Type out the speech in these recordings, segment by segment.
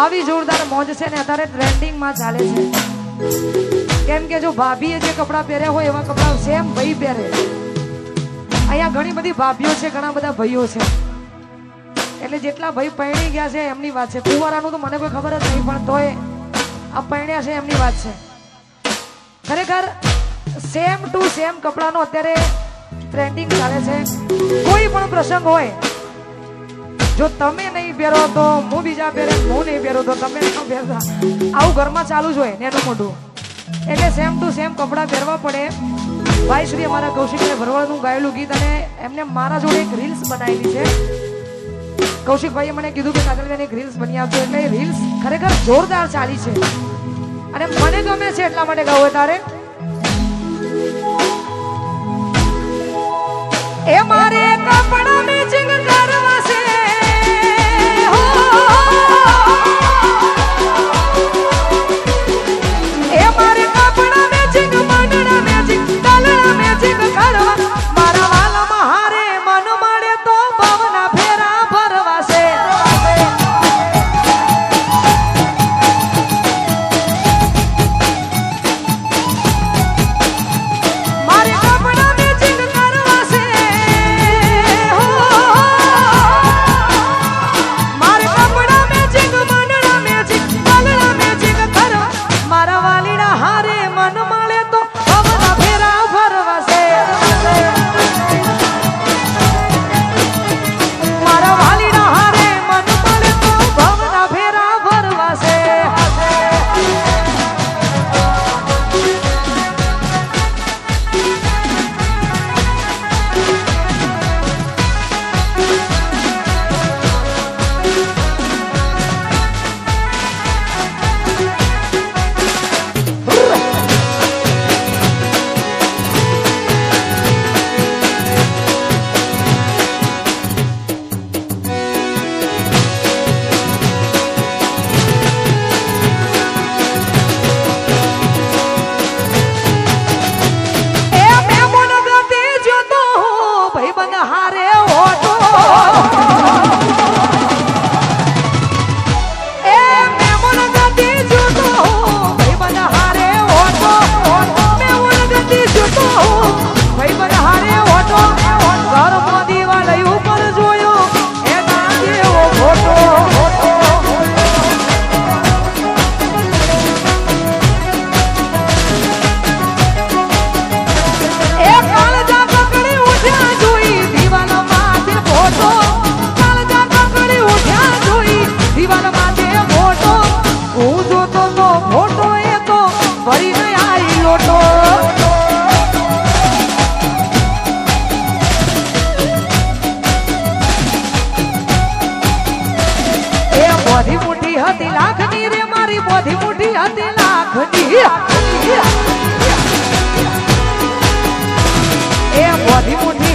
આવી જોરદાર મોજ છે ને અત્યારે ટ્રેન્ડિંગમાં ચાલે છે. કેમ કે જો ભાભીએ જે કપડાં પહેર્યા હોય એવા કપડાં સેમ ભાઈ પહેરે. અહીંયા ઘણી બધી ભાભીઓ છે, ઘણા બધા ભાઈઓ છે. એટલે જેટલા ભાઈ પહેણી ગયા છે એમની વાત છે. ફુવારાનું તો મને કોઈ ખબર જ નહીં, પણ તોય આ પહેણ્યા છે એમની વાત છે. ખરેખર સેમ ટુ સેમ કપડાનો અત્યારે ટ્રેન્ડિંગ ચાલે છે. કોઈ પણ પ્રસંગ હોય જો તમે નહીં પહેરો તો હું બીજા પહેરે, હું નહીં પહેરું તો તમે ન પહેરતા. આવું ઘરમાં ચાલુ જ હોય ને એનું મોટું. એટલે સેમ ટુ સેમ કપડાં પહેરવા પડે. ભાઈ શ્રી અમારા કૌશિકભાઈ ભરવાડનું ગાયેલું ગીત અને એમને મારા જોડે એક રીલ્સ બનાવેલી છે. કૌશિકભાઈએ મને કીધું કે કાજલબેન એક રીલ્સ બની આપજો એટલે એ રીલ્સ ખરેખર જોરદાર ચાલી છે. અને મને ગમે છે એટલા માટે ગાવું તારે. એ મારે કપડા મેચિંગ કરવા છે. Viva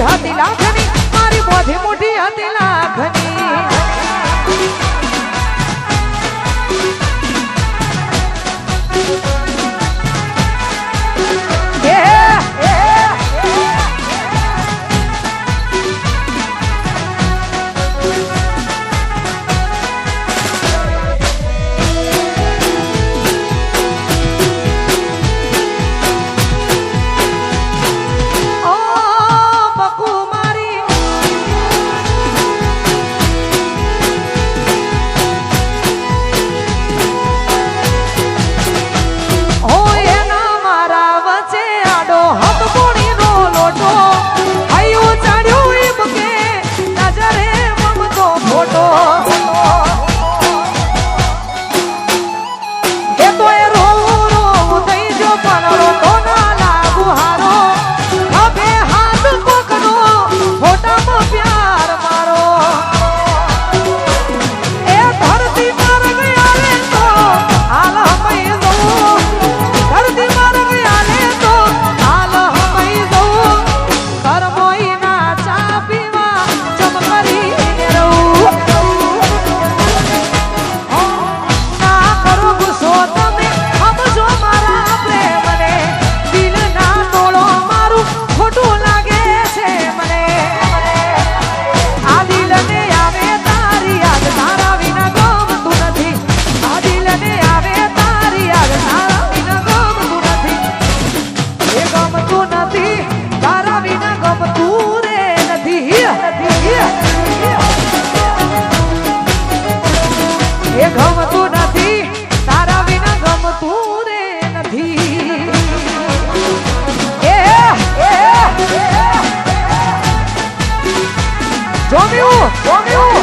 મુઠી હતી લાખની મારી મોઢી મોઢી હતી લાખની Ô!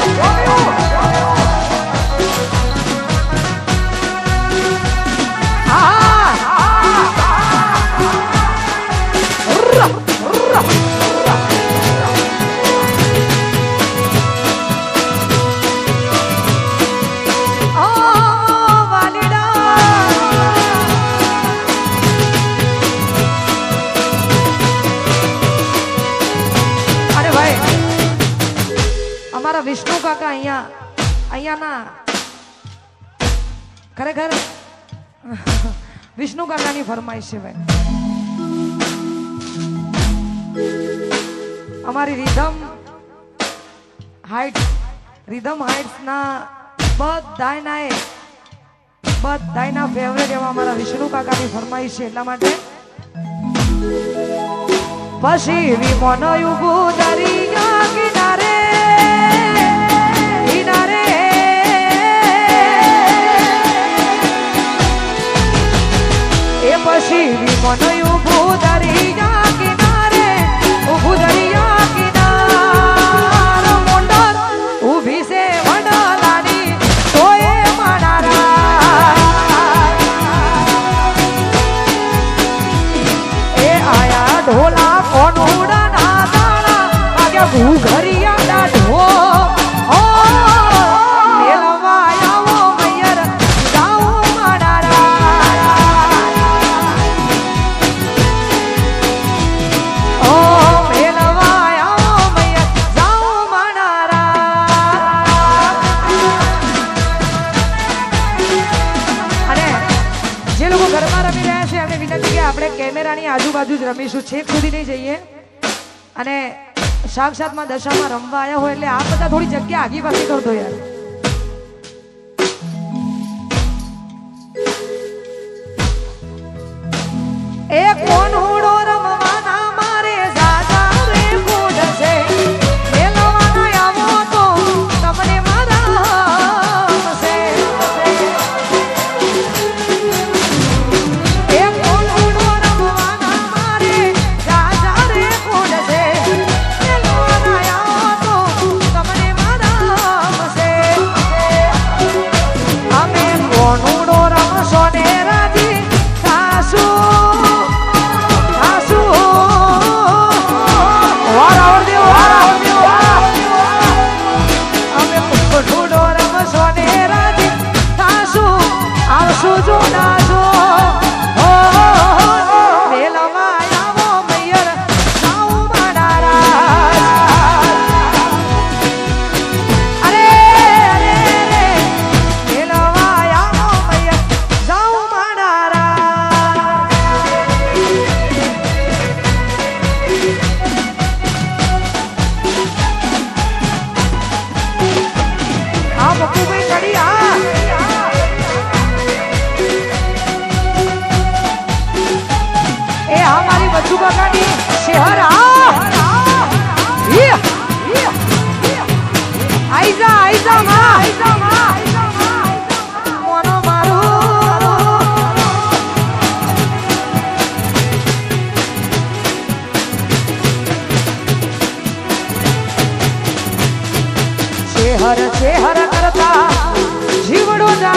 ખરેખર વિષ્ણુ કાકાની ફરમાઈશ છે ભાઈ. અમારી રીધમ હાઇટ રીધમ હાઇટ્સના બધાયના એ, બધાયના ફેવરેટ એવા અમારા વિષ્ણુ કાકાની ફરમાઈશ છે એટલા માટે. પછી વિમોનો યુગુ દરિયા કિનારે 我还有。રમીશું. છેક સુધી નહીં જઈએ. અને સાક્ષાતમાં દશામાં રમવા આવ્યા હોય એટલે આ બધા થોડી જગ્યા આગી પાછી કરતો યાર.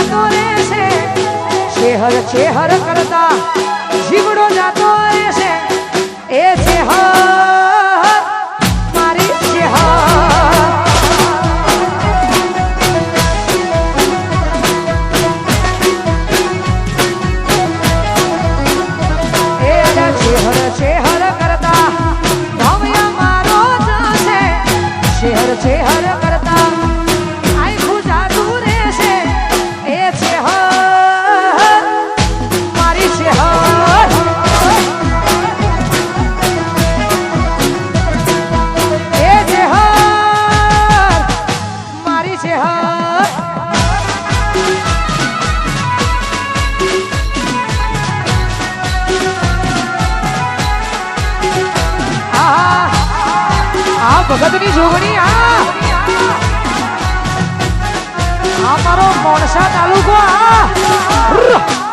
વાતો રહેશે શેહર શેહર કરતા આ ભગતની જોગણી આ! આ મારો મોણસા તાલુકો આ!